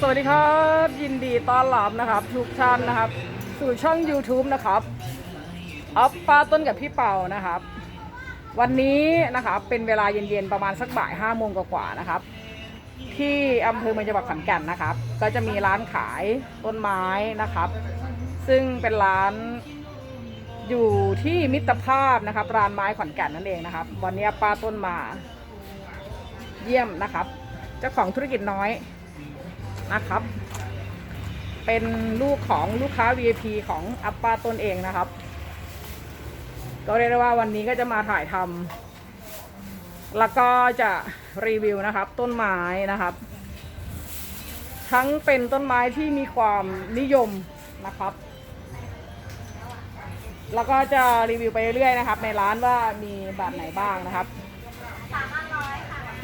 สวัสดีครับ ยินดีต้อนรับนะครับ ทุกท่านนะครับ สู่ช่อง YouTube นะครับอัปป้าต้นกับพี่เป่านะครับ วันนี้นะครับเป็นเวลาเย็นๆประมาณสักบ่ายห้าโมงกว่าๆนะครับ ที่อำเภอเมืองจังหวัดขอนแก่นนะครับ ก็จะมีร้านขายต้นไม้นะครับ ซึ่งเป็นร้านอยู่ที่มิตรภาพนะครับร้านไม้ขอนแก่นนั่นเองนะครับ วันนี้ป้าต้นมาเยี่ยมนะครับ เจ้าของธุรกิจน้อยนะครับ เป็นลูกของลูกค้า VIP ของอัปปาตนเองนะครับ ก็เรียกได้ว่าวันนี้ก็จะมาถ่ายทำแล้วก็จะรีวิวนะครับ ต้นไม้นะครับ ทั้งเป็นต้นไม้ที่มีความนิยมนะครับแล้วก็จะรีวิวไปเรื่อยๆนะครับ ในร้านว่ามีแบบไหนบ้างนะครับ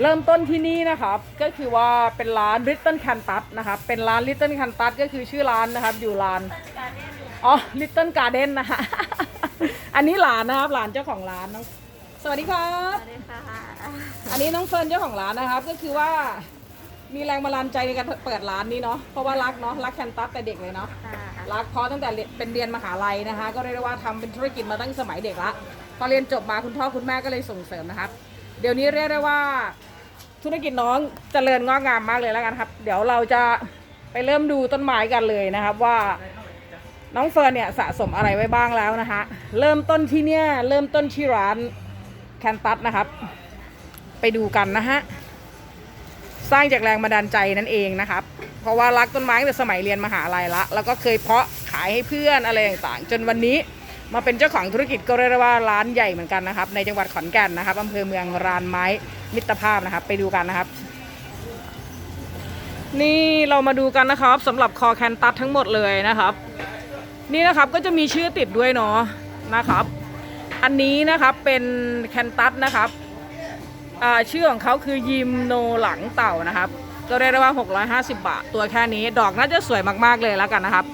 เริ่มต้นที่นี่นะครับก็คือว่าเป็นร้าน Little Cantus นะครับเป็นร้าน Little Cantus ก็คือชื่อร้านนะครับ อยู่ร้านอ๋อ Little Garden นะคะอันนี้หลานนะครับหลานเจ้าของร้านน้องสวัสดีครับ สวัสดีค่ะ อันนี้น้องเฟิร์นเจ้าของร้านนะครับ ก็คือว่ามีแรงบันดาลใจในการเปิดร้านนี้เนาะเพราะว่ารักเนาะรักแคนตัสแต่เด็กเลยเนาะรักเพราะตั้งแต่เรียนเป็นเรียนมหาลัยนะคะ ก็เรียกได้ว่าทำเป็นธุรกิจมาตั้งสมัยเด็กละพอเรียนจบมาคุณพ่อคุณแม่ก็เลยส่งเสริมนะครับ เดี๋ยวนี้เรียกได้ว่าธุรกิจน้องเจริญงอกงามมากเลยแล้วกันครับ เดี๋ยวเราจะไปเริ่มดูต้นไม้กันเลยนะครับว่า น้องเฟิร์นเนี่ยสะสมอะไรไว้บ้างแล้วนะคะเริ่มต้นที่เนี่ยเริ่มต้นที่ร้านแคนตัสนะครับ ไปดูกันนะฮะสร้างจากแรงบันดาลใจนั่นเองนะครับ เพราะว่ารักต้นไม้ตั้งแต่สมัยเรียนมหาลัยละ แล้วก็เคยเพาะขายให้เพื่อนอะไรต่างๆ จนวันนี้ มาเป็นเจ้าของธุรกิจก็เรียกว่าร้านใหญ่เหมือนกันนะครับ ในจังหวัดขอนแก่นนะครับอำเภอเมืองรานไม้มิตรภาพนะครับ ไปดูกันนะครับ นี่เรามาดูกันนะครับสำหรับคอแคนตัสทั้งหมดเลยนะครับ นี่นะครับก็จะมีชื่อติดด้วยเนาะนะครับ อันนี้นะครับเป็นแคนตัสนะครับชื่อของเขาคือยิมโนหลังเต่านะครับ ก็เรียกได้ว่า 650 บาท ตัวแค่นี้ ดอกน่าจะสวยมากๆเลยแล้วกันนะครับ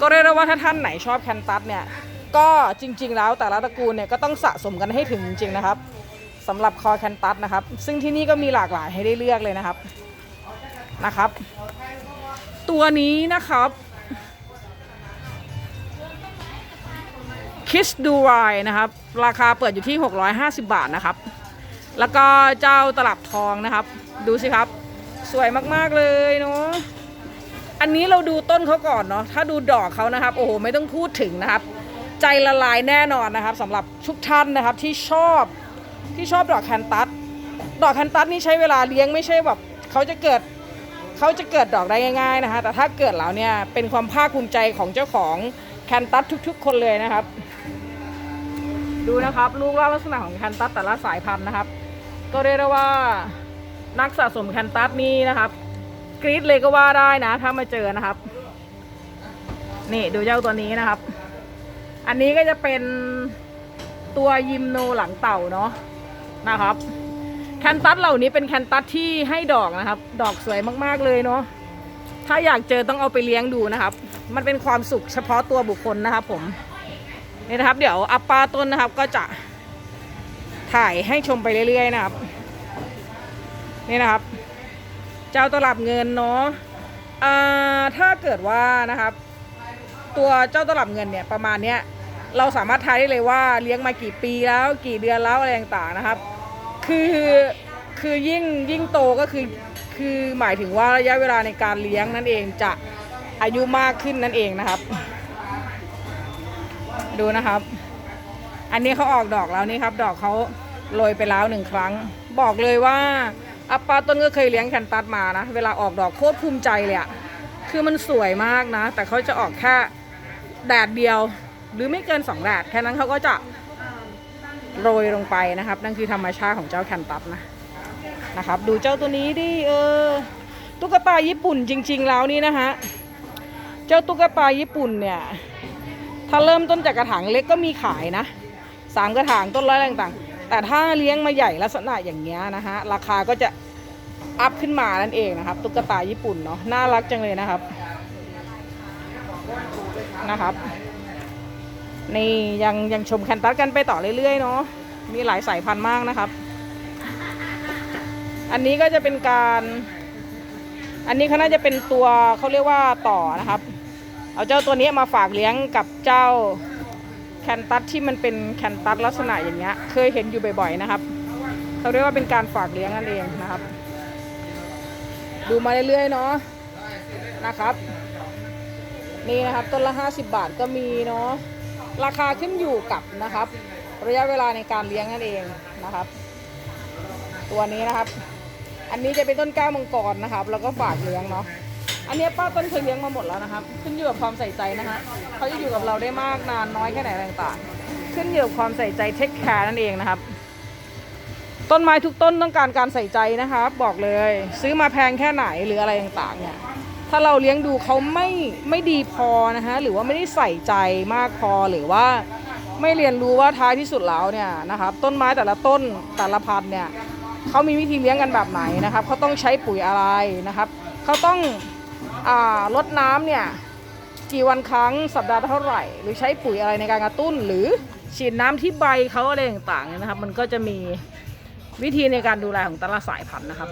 ก็เรียกได้ว่าถ้าท่านไหนชอบแคนตัสเนี่ย ก็จริง ๆ แล้วแต่ละตระกูลเนี่ยก็ต้องสะสมกันให้ถึงจริงๆนะครับสำหรับคอแคนตัสนะครับ ซึ่งที่นี่ก็มีหลากหลายให้ได้เลือกเลยนะครับนะครับ ตัวนี้นะครับคิสดูไรนะครับ ราคาเปิดอยู่ที่ 650 บาทนะครับ แล้วก็เจ้าตลับทองนะครับ ดูสิครับ สวยมากๆเลยเนาะอันนี้เราดูต้นเขาก่อนเนาะถ้าดูดอกเขานะครับ โอ้โห ไม่ต้องพูดถึงนะครับ ใจละลายแน่นอนนะครับสำหรับทุกท่านนะครับที่ชอบที่ชอบดอกแคนตัสดอกแคนตัสนี่ใช้เวลาเลี้ยงไม่ใช่แบบเขาจะเกิดเขาจะเกิดดอกได้ง่าย ๆนะคะ แต่ถ้าเกิดแล้วเนี่ยเป็นความภาคภูมิใจของเจ้าของแคนตัสทุก ๆ คนเลยนะครับ ดูนะครับรูปร่าลักษณะของแคนตัสแต่ละสายพันธุ์นะครับ ก็เรียกได้ว่านักสะสมแคนตัสนี่นะครับกรี๊ดเลยก็ว่าได้นะ ถ้ามาเจอนะครับ นี่ดูเจ้าตัวนี้นะครับ อันนี้ก็จะเป็นตัวยิมโนหลังเต่าเนาะนะครับ แคนตัสเหล่านี้เป็นแคนตัสที่ให้ดอกนะครับ ดอกสวยมากๆเลยเนาะถ้าอยากเจอต้องเอาไปเลี้ยงดูนะครับ มันเป็นความสุขเฉพาะตัวบุคคลนะครับผมนี่นะครับ เดี๋ยวอัปปาต้นนะครับก็จะถ่ายให้ชมไปเรื่อยๆนะครับ นี่นะครับ เจ้าตลับเงินเนาะอ่าถ้าเกิดว่านะครับ ตัวเจ้าตลับเงินเนี่ยประมาณเนี้ยเราสามารถทายได้เลยว่าเลี้ยงมากี่ปีแล้วกี่เดือนแล้วอะไรต่างๆนะครับ คือคือยิ่งยิ่งโตก็คือคือหมายถึงว่าระยะเวลาในการเลี้ยงนั่นเองจะอายุมากขึ้นนั่นเองนะครับ ดูนะครับ อันนี้เขาออกดอกแล้วนี่ครับ ดอกเขาโรยไปแล้วหนึ่งครั้ง บอกเลยว่าอัปปาต้นก็เคยเลี้ยงแคนตัสมานะ เวลาออกดอกโคตรภูมิใจเลยอะคือมันสวยมากนะ แต่เขาจะออกแค่ แดดเดียวหรือไม่เกินสองแดดแค่นั้นเขาก็จะโรยลงไปนะครับ นั่นคือธรรมชาติของเจ้าแคนตัสนะนะครับ ดูเจ้าตัวนี้ดิเออตุ๊กตาญี่ปุ่นจริง ๆ แล้วนี่นะฮะเจ้าตุ๊กตาญี่ปุ่นเนี่ยถ้าเริ่มต้นจากกระถางเล็กก็มีขายนะสามกระถางต้นร้อยอะไรต่างๆ แต่ถ้าเลี้ยงมาใหญ่ลักษณะอย่างเงี้ยนะฮะราคาก็จะอัพขึ้นมานั่นเองนะครับ ตุ๊กตาญี่ปุ่นเนาะน่ารักจังเลยนะครับ นะครับนี่ยังยังชมแคนตัสกันไปต่อเรื่อยๆเนาะมีหลายสายพันธุ์มากนะครับ อันนี้ก็จะเป็นการ อันนี้เขาน่าจะเป็นตัวเขาเรียกว่าต่อนะครับ เอาเจ้าตัวนี้มาฝากเลี้ยงกับเจ้าแคนตัสที่มันเป็นแคนตัสลักษณะอย่างเงี้ย เคยเห็นอยู่บ่อยๆนะครับเขาเรียกว่าเป็นการฝากเลี้ยงนั่นเองนะครับ ดูมาเรื่อยๆเนาะนะครับ นี่นะครับต้นละ 50 บาทก็มีเนาะราคาขึ้นอยู่กับนะครับ ระยะเวลาในการเลี้ยงนั่นเองนะครับ ตัวนี้นะครับ อันนี้จะเป็นต้นก้ามังกรนะครับ แล้วก็ฝากเลี้ยงเนาะอันนี้ป้าต้นเคยเลี้ยงมาหมดแล้วนะครับ ขึ้นอยู่กับความใส่ใจนะฮะเขาจะอยู่กับเราได้มากนานน้อยแค่ไหนต่างๆ ขึ้นอยู่กับความใส่ใจเทคแคร์นั่นเองนะครับ ต้นไม้ทุกต้นต้องการการใส่ใจนะครับ บอกเลย ซื้อมาแพงแค่ไหนหรืออะไรต่างๆเนี่ย ถ้าเราเลี้ยงดูเขาไม่ไม่ดีพอนะฮะหรือว่าไม่ได้ใส่ใจมากพอหรือว่าไม่เรียนรู้ว่าท้ายที่สุดแล้วเนี่ยนะครับต้นไม้แต่ละต้นแต่ละพันธุ์เนี่ยเขามีวิธีเลี้ยงกันแบบไหนนะครับเขาต้องใช้ปุ๋ยอะไรนะครับเขาต้องอ่ารดน้ำเนี่ยกี่วันครั้งสัปดาห์เท่าไหร่ หรือใช้ปุ๋ยอะไรในการกระตุ้น หรือฉีดน้ำที่ใบเขาอะไรต่างๆนะครับ มันก็จะมีวิธีในการดูแลของแต่ละสายพันธุ์นะครับ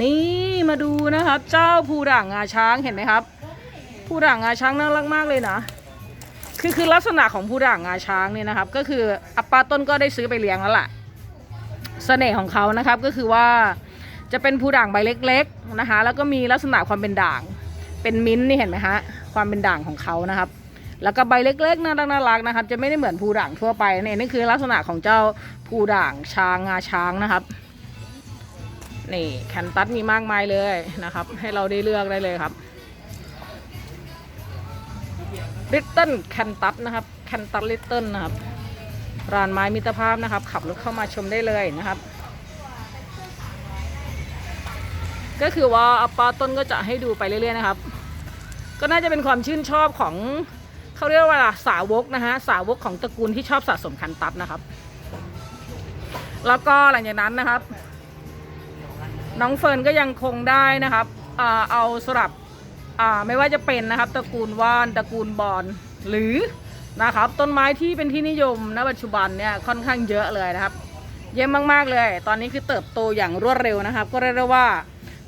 นี่มาดูนะครับ เจ้าภูด่างงาช้างเห็นไหมครับภูด่างงาช้างน่ารักมากเลยนะ คือคือลักษณะของภูด่างงาช้างเนี่ยนะครับ ก็คืออัปปาต้นก็ได้ซื้อไปเลี้ยงแล้วล่ะเสน่ห์ของเขานะครับก็คือว่าจะเป็นภูด่างใบเล็กๆนะคะ แล้วก็มีลักษณะความเป็นด่าง เป็นมิ้นท์นี่เห็นไหมฮะความเป็นด่างของเขานะครับ แล้วก็ใบเล็กๆน่ารักน่ารักนะครับ จะไม่ได้เหมือนภูด่างทั่วไปนี่นี่คือลักษณะของเจ้าภูด่างช้างงาช้างนะครับ นี่แคนตัสมีมากมายเลยนะครับ ให้เราได้เลือกได้เลยครับลิตเติ้ลแคนตัสนะครับแคนตัสลิตเติ้ลนะครับร้านไม้มิตรภาพนะครับ ขับรถเข้ามาชมได้เลยนะครับ ก็คือว่าอัปปาต้นก็จะให้ดูไปเรื่อยๆนะครับ ก็น่าจะเป็นความชื่นชอบของเขาเรียกว่าสาวกนะฮะสาวกของตระกูลที่ชอบสะสมแคนตัสนะครับ แล้วก็หลังจากนั้นนะครับ น้องเฟิร์นก็ยังคงได้นะครับเอาสลับไม่ว่าจะเป็นนะครับตระกูลว่านตระกูลบอนหรือนะครับต้นไม้ที่เป็นที่นิยมณปัจจุบันเนี่ยค่อนข้างเยอะเลยนะครับ เยอะมากๆเลย ตอนนี้คือเติบโตอย่างรวดเร็วนะครับ ก็เรียกได้ว่า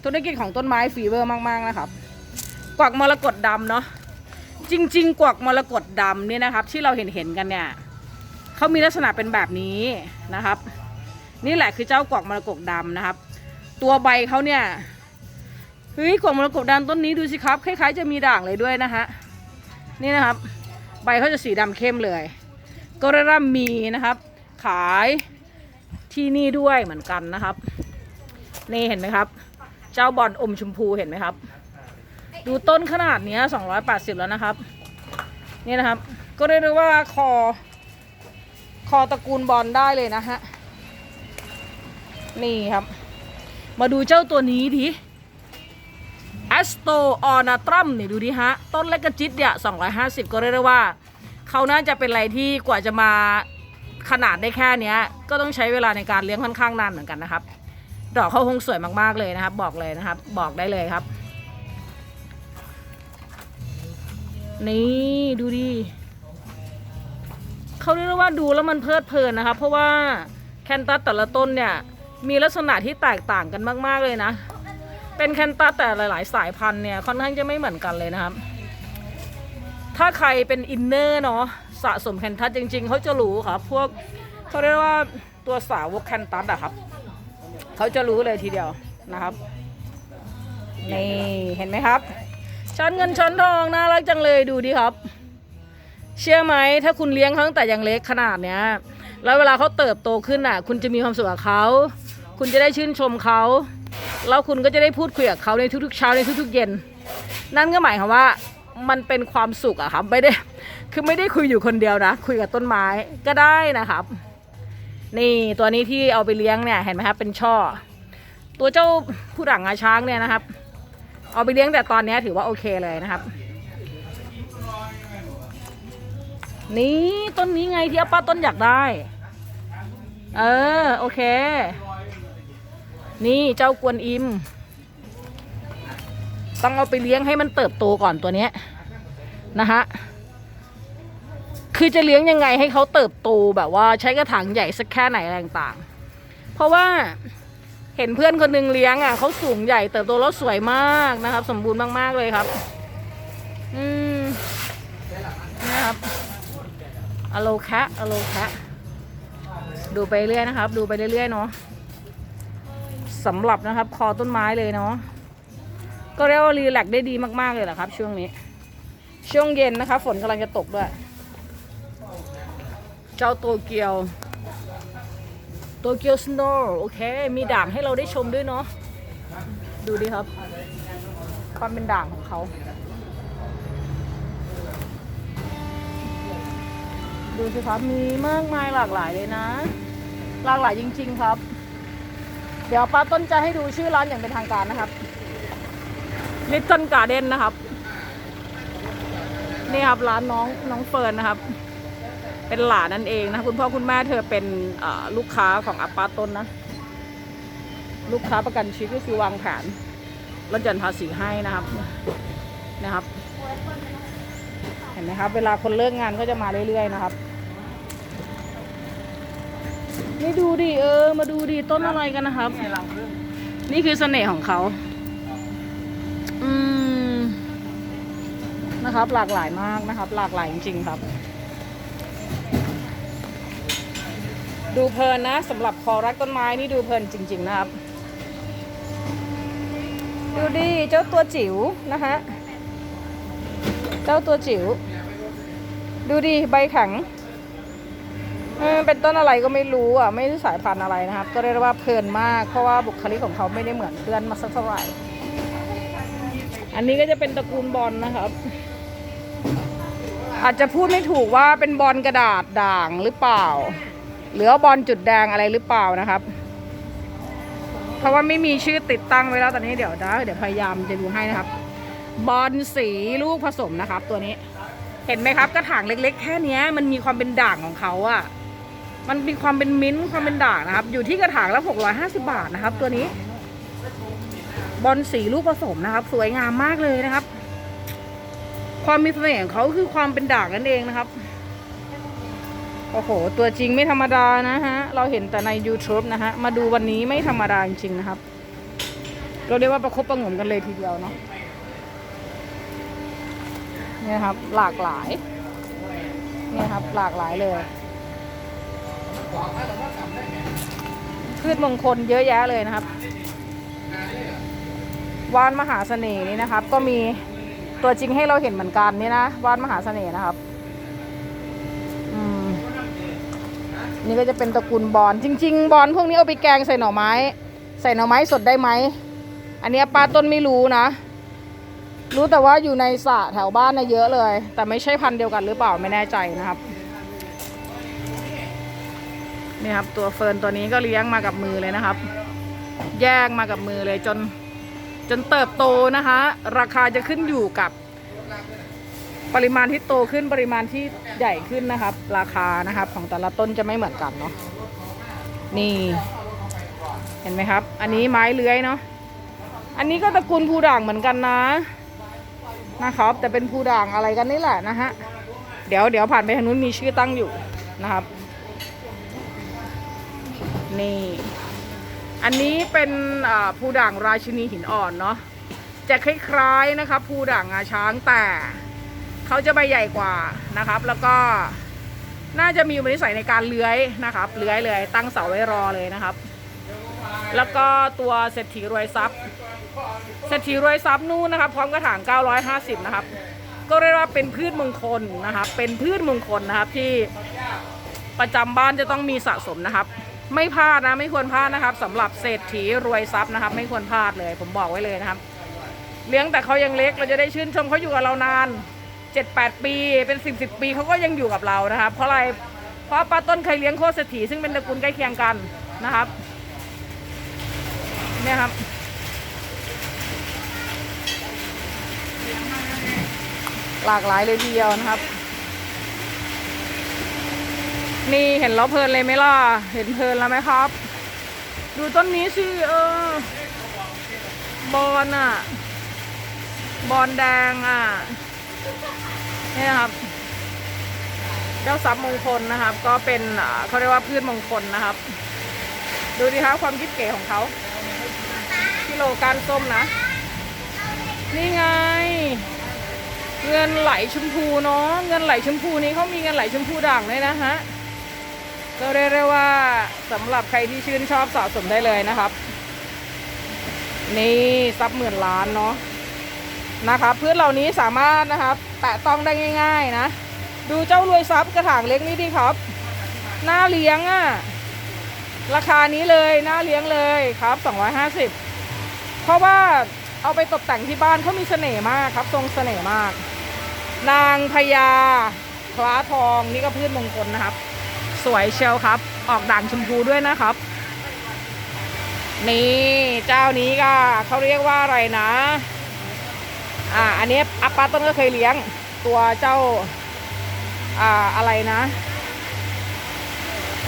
ธุรกิจของต้นไม้ฟีเวอร์มากๆนะครับ กวักมรกตดำเนาะจริง ๆ กวักมรกตดำเนี่ยนะครับ ที่เราเห็นเห็นๆกันเนี่ยเขามีลักษณะเป็นแบบนี้นะครับ นี่แหละคือเจ้ากวักมรกตดำนะครับ ตัวใบเขาเนี่ยเฮ้ยกว่ามรกตดำต้นนี้ดูสิครับคล้ายๆจะมีด่างเลยด้วยนะฮะนี่นะครับ ใบเขาจะสีดำเข้มเลยก็เริ่มมีนะครับ ขายที่นี่ด้วยเหมือนกันนะครับ นี่เห็นไหมครับ เจ้าบอลอมชมพูเห็นไหมครับ ดูต้นขนาดเนี้ย280 แล้วนะครับ นี่นะครับ ก็เรียกได้ว่าคอ คอตระกูลบอลได้เลยนะฮะนี่ครับ มาดูเจ้าตัวนี้ดิแอสโตออนาตรัมเนี่ยดูดิฮะ ต้นเล็กกระจิตเนี่ย 250 ก็เรียกได้ว่า เขาน่าจะเป็นอะไรที่กว่าจะมาขนาดได้แค่เนี้ยก็ต้องใช้เวลาในการเลี้ยงค่อนข้างนานเหมือนกันนะครับ ดอกเขาคงสวยมากๆเลยนะครับ บอกเลยนะครับ บอกได้เลยครับ นี่ดูดิเขาเรียกว่าดูแล้วมันเพลิดเพลินนะครับ เพราะว่าแคนตัสแต่ละต้นเนี่ย มีลักษณะที่แตกต่างกันมาก ๆ เลยนะ เป็นแคนตัสแต่หลาย ๆ สายพันธุ์เนี่ยค่อนข้างจะไม่เหมือนกันเลยนะครับ ถ้าใครเป็นอินเนอร์เนาะสะสมแคนตัสจริง ๆ เขาจะรู้ครับ พวกเขาเรียกว่าตัวสาวกแคนตัสอะครับ เขาจะรู้เลยทีเดียวนะครับ นี่เห็นไหมครับช้อนเงินช้อนทองน่ารักจังเลยดูดิครับ เชื่อไหมถ้าคุณเลี้ยงเขาตั้งแต่ยังเล็กขนาดเนี้ย แล้วเวลาเขาเติบโตขึ้นอะ คุณจะมีความสุขกับเขา คุณจะได้ชื่นชมเขาแล้วคุณก็จะได้พูดคุยกับเขาในทุกๆเช้าในทุกๆเย็น นั่นก็หมายความว่ามันเป็นความสุขอะครับไม่ได้คือไม่ได้คุยอยู่คนเดียวนะ คุยกับต้นไม้ก็ได้นะครับ นี่ตัวนี้ที่เอาไปเลี้ยงเนี่ยเห็นไหมครับเป็นช่อ ตัวเจ้าผู้ด่างงาช้างเนี่ยนะครับ เอาไปเลี้ยงแต่ตอนนี้ถือว่าโอเคเลยนะครับ นี่ต้นนี้ไงที่อาป้าต้นอยากได้ เออโอเค นี่เจ้ากวนอิม ต้องเอาไปเลี้ยงให้มันเติบโตก่อนตัวเนี้ยนะฮะคือจะเลี้ยงยังไงให้เขาเติบโตแบบว่าใช้กระถางใหญ่สักแค่ไหนอะไรต่างๆ เพราะว่าเห็นเพื่อนคนหนึงเลี้ยงอะเขาสูงใหญ่เติบโตแล้วสวยมากนะครับ สมบูรณ์มากๆเลยครับ อืมนะครับอโลแคะอโลแคะดูไปเรื่อยนะครับ ดูไปเรื่อยๆเนาะ สำหรับนะครับ คอต้นไม้เลยเนาะก็เรียกว่ารีแลกซ์ได้ดีมาก ๆ เลยแหละครับ ช่วงนี้ ช่วงเย็นนะคะ ฝนกำลังจะตกด้วย เจ้าโตเกียวโตเกียวสโนว์โอเค มีด่างให้เราได้ชมด้วยเนาะดูดิครับ ความเป็นด่างของเขาดูสิครับมีมากมายหลากหลายเลยนะ หลากหลายจริง ๆ ครับ เดี๋ยวป้าต้นจะให้ดูชื่อร้านอย่างเป็นทางการนะครับ Little Garden นะครับ นี่ครับร้านน้องน้องเฟิร์นนะครับ เป็นหลานนั่นเองนะคุณพ่อคุณแม่เธอเป็นลูกค้าของอัปปาต้นนะ ลูกค้าประกันชีวิตก็คือวางแผนลดหย่อนภาษีให้นะครับนะครับ เห็นไหมครับ เวลาคนเลิกงานก็จะมาเรื่อยๆนะครับ นี่ดูดิเออ มาดูดิต้นอะไรกันนะครับ นี่คือเสน่ห์ของเขา อืม นะครับ หลากหลายมากนะครับ หลากหลายจริงๆครับ ดูเพลินนะสำหรับคอรักต้นไม้นี่ดูเพลินจริง ๆ นะครับ ดูดิเจ้าตัวจิ๋วนะคะเจ้าตัวจิ๋วดูดิใบแข็ง เออเป็นต้นอะไรก็ไม่รู้อะไม่รู้สายพันธุ์อะไรนะครับ ก็เรียกว่าเพลินมาก เพราะว่าบุคลิกของเขาไม่ได้เหมือนเพื่อนมาสักเท่าไหร่ อันนี้ก็จะเป็นตระกูลบอลนะครับ อาจจะพูดไม่ถูกว่าเป็นบอลกระดาษด่างหรือเปล่า หรือว่าบอลจุดแดงอะไรหรือเปล่านะครับ เพราะว่าไม่มีชื่อติดตั้งไว้แล้วตอนนี้เดี๋ยวนะเดี๋ยวพยายามจะดูให้นะครับ บอลสีลูกผสมนะครับ ตัวนี้ เห็นไหมครับกระถางเล็ก ๆ แค่นี้มันมีความเป็นด่างของเขาอะ มันมีความเป็นมิ้นท์ความเป็นด่างนะครับ อยู่ที่กระถางละ650 บาทนะครับ ตัวนี้บอลสีลูกผสมนะครับ สวยงามมากเลยนะครับ ความมีเสน่ห์ของเขาคือความเป็นด่างนั่นเองนะครับ โอ้โห ตัวจริงไม่ธรรมดานะฮะ เราเห็นแต่ใน YouTube นะฮะ มาดูวันนี้ไม่ธรรมดาจริงๆนะครับ เราเรียกว่าประคบประงมกันเลยทีเดียวเนาะเนี่ยครับ หลากหลาย เนี่ยครับ หลากหลายเลย พืชมงคลเยอะแยะเลยนะครับ ว่านมหาเสน่ห์นี่นะครับ ก็มีตัวจริงให้เราเห็นเหมือนกันนี่นะว่านมหาเสน่ห์นะครับนี่ก็จะเป็นตระกูลบอลจริง ๆ บอลพวกนี้เอาไปแกงใส่หน่อไม้ ใส่หน่อไม้สดได้ไหมอันนี้ป้าต้นไม่รู้นะ รู้แต่ว่าอยู่ในสระแถวบ้านนะเยอะเลย แต่ไม่ใช่พันธุ์เดียวกันหรือเปล่าไม่แน่ใจนะครับ นี่ครับ ตัวเฟิร์นตัวนี้ก็เลี้ยงมากับมือเลยนะครับ แยกมากับมือเลยจน จนเติบโตนะคะ ราคาจะขึ้นอยู่กับ ปริมาณที่โตขึ้นปริมาณที่ใหญ่ขึ้นนะครับ ราคานะครับ ของแต่ละต้นจะไม่เหมือนกันเนาะนี่เห็นไหมครับ อันนี้ไม้เลื้อยเนาะอันนี้ก็ตระกูลภูด่างเหมือนกันนะนะครับ แต่เป็นภูด่างอะไรกันนี่แหละนะฮะเดี๋ยวเดี๋ยวผ่านไปทางนู้นมีชื่อตั้งอยู่นะครับ นี่ อันนี้เป็นภูด่างราชินีหินอ่อนเนาะจะคล้ายๆนะครับภูด่างงาช้างแต่เขาจะใบใหญ่กว่านะครับ แล้วก็น่าจะมีอุปนิสัยในการเลื้อยนะครับ เลื้อยเลยตั้งเสาไว้รอเลยนะครับ แล้วก็ตัวเศรษฐีรวยทรัพย์เศรษฐีรวยทรัพย์นู่นนะครับ พร้อมกระถาง 950 นะครับ ก็เรียกว่าเป็นพืชมงคลนะครับ เป็นพืชมงคลนะครับที่ประจำบ้านจะต้องมีสะสมนะครับ ไม่พลาดนะไม่ควรพลาดนะครับสำหรับเศรษฐีรวยทรัพย์นะครับ ไม่ควรพลาดเลย ผมบอกไว้เลยนะครับ เลี้ยงแต่เขายังเล็กเราจะได้ชื่นชมเขาอยู่กับเรานาน7-8ปีเป็น10 10ปีเขาก็ยังอยู่กับเรานะครับ เพราะอะไรเพราะป้าต้นเคยเลี้ยงโคเศรษฐีซึ่งเป็นตระกูลใกล้เคียงกันนะครับเนี่ยครับหลากหลายเลยทีเดียวนะครับ นี่เห็นแล้วเพลินเลยไหมล่ะ เห็นเพลินแล้วไหมครับ ดูต้นนี้สิเออ บอลอะ บอลแดงอะ นี่นะครับ เจ้าทรัพย์มงคลนะครับ ก็เป็นเขาเรียกว่าพืชมงคลนะครับ ดูดิครับความคิดเก๋ของเขากิโลการส้มนะ นี่ไง เงินไหลชมพูเนาะ เงินไหลชมพูนี้เขามีเงินไหลชมพูด่างเลยนะฮะ ก็เรียกได้ว่าสำหรับใครที่ชื่นชอบสะสมได้เลยนะครับ นี่ซับหมื่นล้านเนาะนะครับพืชเหล่านี้สามารถนะครับแตะต้องได้ง่าย ๆนะ ดูเจ้ารวยซับกระถางเล็กนี่ดิครับ หน้าเลี้ยงอะ่ะราคานี้เลยหน้าเลี้ยงเลยครับ 250 เพราะว่าเอาไปตกแต่งที่บ้านเขามีเสน่ห์มากครับ ทรงเสน่ห์มาก นางพญาคล้าทองนี่ก็พืชมงคลนะครับ สวยเชียวครับ ออกด่างชมพูด้วยนะครับ นี่เจ้านี้ก็เขาเรียกว่าอะไรนะ อ่า อันนี้อัปปาต้นก็เคยเลี้ยง ตัวเจ้า อ่าอะไรนะ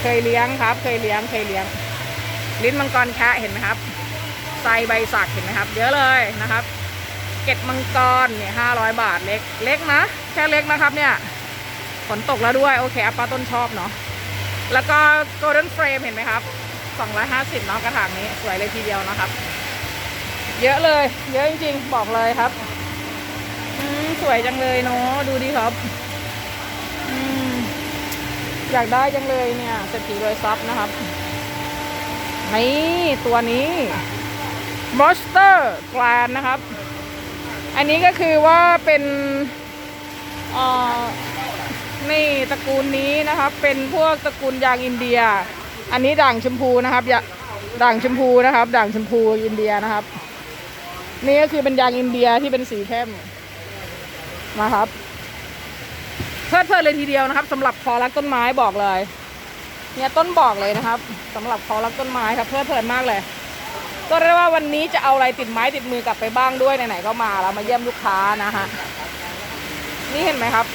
เคยเลี้ยงครับ เคยเลี้ยงเคยเลี้ยง ลิ้นมังกรแคะเห็นไหมครับไซใบสักเห็นไหมครับ เยอะเลยนะครับ เก็ดมังกรเนี่ยห้าร้อยบาทเล็กเล็กนะ แค่เล็กนะครับเนี่ยฝนตกแล้วด้วย โอเคอัปปาต้นชอบเนาะ แล้วก็ golden frame เห็นไหมครับ 250เนาะกระถางนี้สวยเลยทีเดียวนะครับ เยอะเลย เยอะจริงๆ บอกเลยครับสวยจังเลยเนาะดูดิครับอยากได้จังเลยเนี่ยเศรษฐีรวยทรัพย์นะครับ นี่ตัวนี้ Monster Grand นะครับ อันนี้ก็คือว่าเป็นอ่อ นี่ตระกูลนี้นะครับ เป็นพวกตระกูลยางอินเดีย อันนี้ด่างชมพูนะครับด่างชมพูนะครับ ด่างชมพูอินเดียนะครับ นี่ก็คือเป็นยางอินเดียที่เป็นสีเข้มนะครับเพลิดเพลินเลยทีเดียวนะครับสำหรับคอรักต้นไม้บอกเลย เนี่ยต้นบอกเลยนะครับสำหรับคอรักต้นไม้ครับเพลิดเพลินมากเลย ก็เรียกว่าวันนี้จะเอาอะไรติดไม้ติดมือกลับไปบ้างด้วยไหนๆก็มาแล้วมาเยี่ยมลูกค้านะฮะนี่เห็นไหมครับ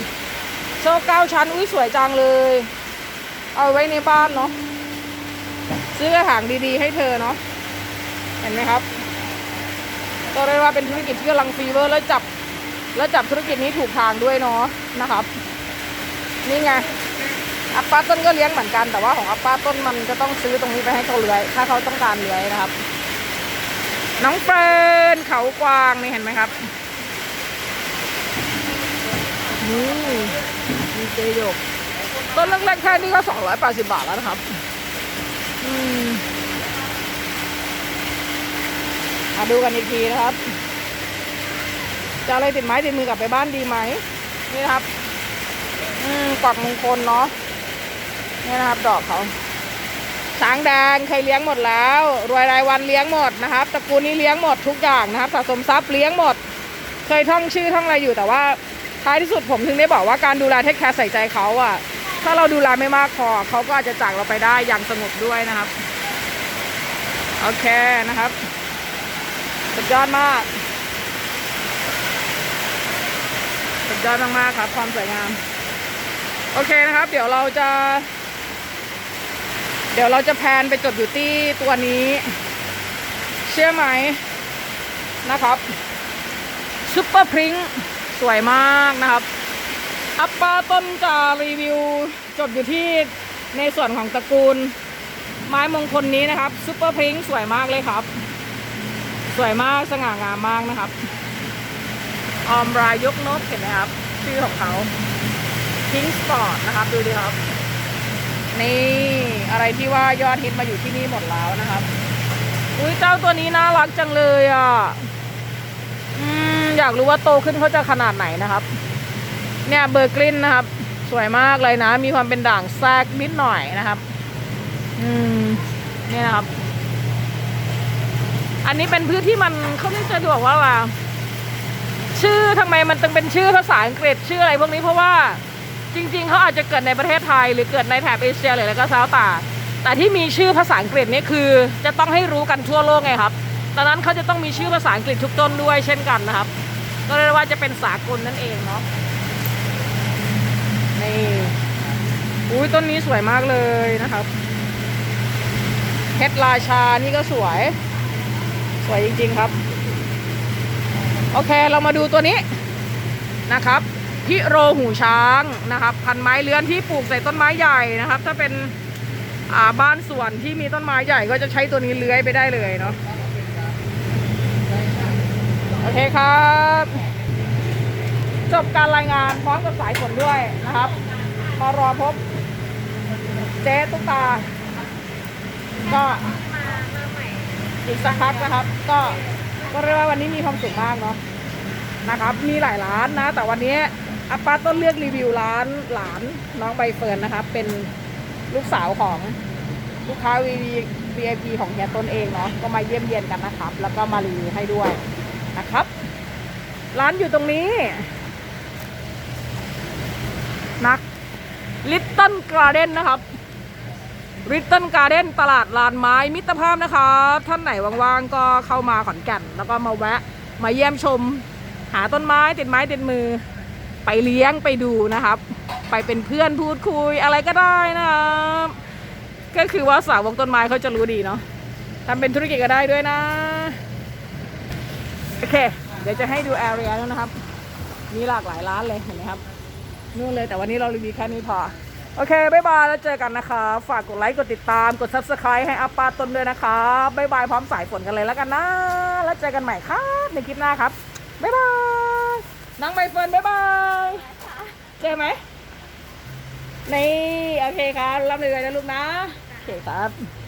โชว์เก้าชั้น อุ้ยสวยจังเลย เอาไว้ในบ้านเนาะ ซื้อกระถางดีๆ ให้เธอเนาะ เห็นไหมครับก็เรียกว่าเป็นธุรกิจที่กำลังฟีเวอร์แล้วจับ แล้วจับธุรกิจนี้ถูกทางด้วยเนาะนะครับ นี่ไงอัปป้าต้นก็เลี้ยงเหมือนกัน แต่ว่าของอัปป้าต้นมันจะต้องซื้อตรงนี้ไปให้เขาเลื้อย ถ้าเขาต้องการเลื้อยนะครับ น้องเฟิร์นเขากวางนี่เห็นไหมครับ นี่มีเจโยกต้นเล็กๆแค่นี้ก็280บาทแล้วนะครับ อืมมาดูกันอีกทีนะครับ จะอะไรติดไม้ติดมือกลับไปบ้านดีไหมนี่ครับ อืมกวักมงคลเนาะนี่นะครับ ดอกเขาช้างแดงเคยเลี้ยงหมดแล้ว รวยรายวันเลี้ยงหมดนะครับตระกูลนี้เลี้ยงหมดทุกอย่างนะครับสะสมทรัพย์เลี้ยงหมด เคยท่องชื่อท่องอะไรอยู่แต่ว่า ท้ายที่สุดผมถึงได้บอกว่าการดูแลเทคแคร์ใส่ใจเขาอะถ้าเราดูแลไม่มากพอเขาก็อาจจะจากเราไปได้อย่างสงบด้วยนะครับ โอเคนะครับ สุดยอดมาก สุดยอดมากๆครับ ความสวยงาม โอเคนะครับ เดี๋ยวเราจะ เดี๋ยวเราจะแพนไปจบอยู่ที่ตัวนี้ เชื่อไหมนะครับซุปเปอร์พริ้ง สวยมากนะครับ อัปปาต้นจะรีวิวจบอยู่ที่ในส่วนของตระกูล ไม้มงคลนี้นะครับซุปเปอร์พิงสวยมากเลยครับ สวยมากสง่างามมากนะครับ ออมรายยกนกเห็นไหมครับ ชื่อของเขาพิงสปอร์ตนะครับ ดูดิครับ นี่อะไรที่ว่ายอดฮิตมาอยู่ที่นี่หมดแล้วนะครับ อุ้ยเจ้าตัวนี้น่ารักจังเลยอะ อยากรู้ว่าโตขึ้นเขาจะขนาดไหนนะครับ เนี่ยเบอร์กลินนะครับ สวยมากเลยนะ มีความเป็นด่างแทรกนิดหน่อยนะครับ อืมเนี่ยนะครับ อันนี้เป็นพืชที่มันเขาไม่สะดวกว่าว่า ชื่อทำไมมันต้องเป็นชื่อภาษาอังกฤษชื่ออะไรพวกนี้เพราะว่าจริง ๆเขาอาจจะเกิดในประเทศไทย หรือเกิดในแถบเอเชียหรืออะไรก็แล้วแต่แต่ที่มีชื่อภาษาอังกฤษนี่คือ จะต้องให้รู้กันทั่วโลกไงครับ ดังนั้นเขาจะต้องมีชื่อภาษาอังกฤษทุกต้นด้วยเช่นกันนะครับ ก็เรียกว่าจะเป็นสากลนั่นเองเนาะนี่อุ้ยต้นนี้สวยมากเลยนะครับเพชรราชานี่ก็สวย สวยจริง ๆครับ โอเคเรามาดูตัวนี้นะครับพิโรหูช้างนะครับ พันไม้เลื้อนที่ปลูกใส่ต้นไม้ใหญ่นะครับ ถ้าเป็นบ้านสวนที่มีต้นไม้ใหญ่ก็จะใช้ตัวนี้เลื้อยไปได้เลยเนาะ โอเคครับ จบการรายงานพร้อมกับสายฝนด้วยนะครับมารอพบ เจ๊ตุ๊กตา ก็อีกสักพักนะครับ ก็ก็เรียกว่าวันนี้มีความสุขมากเนาะนะครับ มีหลายร้านนะ แต่วันนี้อาป้าต้นเลือกรีวิวร้านหลานน้องใบเฟิร์นนะครับ เป็นลูกสาวของลูกค้า VIP ของเฮียต้นเองเนาะก็มาเยี่ยมเยียนกันนะครับ แล้วก็มารีวิวให้ด้วย นะครับ ร้านอยู่ตรงนี้ นักลิตเติ้ลการ์เด้นนะครับลิตเติ้ลการ์เด้นตลาดลานไม้มิตรภาพนะครับ ท่านไหนว่างๆก็เข้ามาขอนแก่น แล้วก็มาแวะ มาเยี่ยมชม หาต้นไม้ติดไม้ติดมือ ไปเลี้ยงไปดูนะครับ ไปเป็นเพื่อนพูดคุยอะไรก็ได้นะครับก็คือว่าสาวกต้นไม้เขาจะรู้ดีเนาะทำเป็นธุรกิจก็ได้ด้วยนะ โอเค เดี๋ยวจะให้ดูแอเรียแล้วนะครับ มีหลากหลายร้านเลยเห็นไหมครับนู่นเลยแต่วันนี้เรารีวิวแค่นี้พอ โอเคบ๊ายบายแล้วเจอกันนะคะฝากกดไลค์ กดติดตามกด subscribe ให้อัปปาต้นด้วยนะคะบ๊ายบายพร้อมสายฝนกันเลยแล้วกันนะ แล้วเจอกันใหม่ครับในคลิปหน้าครับบ๊ายบายนางใบเฟิร์นบ๊ายบายเจอไหมนี่โอเคครับรับเลยนะลูกนะโอเคครับ